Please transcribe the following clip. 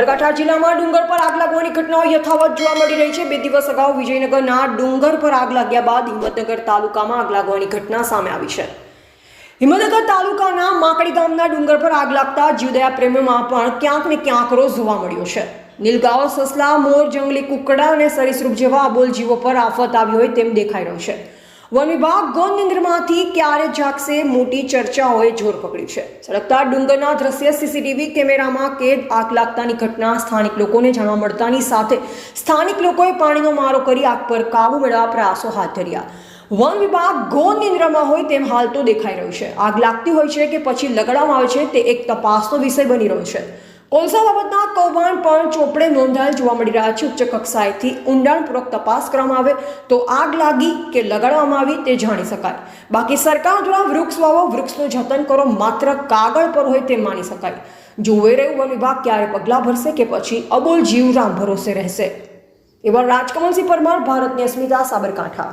સાબરકાંઠા જિલ્લામાં ડુંગર પર આગ લાગવાની ઘટનાઓ યથાવત જોવા મળી રહી છે. બે દિવસ અગાઉ વિજયનગરના ડુંગર પર આગ લાગ્યા બાદ હિંમતનગર તાલુકામાં આગ લાગવાની ઘટના સામે આવી છે. હિંમતનગર તાલુકાના માકડી ગામના ડુંગર પર આગ લાગતા જીવદયા પ્રેમીમાં પણ ક્યાંક ને ક્યાંક રોજ જોવા મળ્યો છે. નીલગાંવ, સસલા, મોર, જંગલી કુકડા અને સરીસૃપ જેવા અબોલ જીવો પર આફત આવી હોય તેમ દેખાઈ રહ્યું છે. વન વિભાગ ગોન નિંદ્રમાંથી ક્યારે જાગશે મોટી ચર્ચાઓએ જોર પકડ્યું છે. સળગતા ડુંગરના દ્રશ્ય સીસીટીવી કેમેરામાં કેદ આગ લાગતાની ઘટના સ્થાનિક લોકોને જાણવા મળતાની સાથે સ્થાનિક લોકોએ પાણીનો મારો કરી આગ પર કાબુ મેળવવા પ્રયાસો હાથ ધર્યા. વન વિભાગ ગોન નિંદ્રમાં હોય તેમ હાલ તો દેખાઈ રહ્યું છે. આગ લાગતી હોય છે કે પછી લગાડવામાં આવે છે તે એક તપાસનો વિષય બની રહ્યો છે. કોલસા બાબતના કૌભાંડ પણ ચોપડે નોંધાયેલ જોવા મળી રહ્યા છે. ઉચ્ચ કક્ષાએથી ઊંડાણપૂર્વક તપાસ કરવામાં આવે તો આગ લાગી કે લગાડવામાં આવી તે જાણી શકાય. બાકી સરકાર દ્વારા વૃક્ષ વાવો, વૃક્ષનું જતન કરો માત્ર કાગળ પર હોય તે માની શકાય. જોવે રહ્યું વન વિભાગ ક્યારે પગલાં ભરશે કે પછી અબોલ જીવ રામ ભરોસે રહેશે. એવા રાજકમલસિંહ પરમાર, ભારતની અસ્મિતા, સાબરકાંઠા.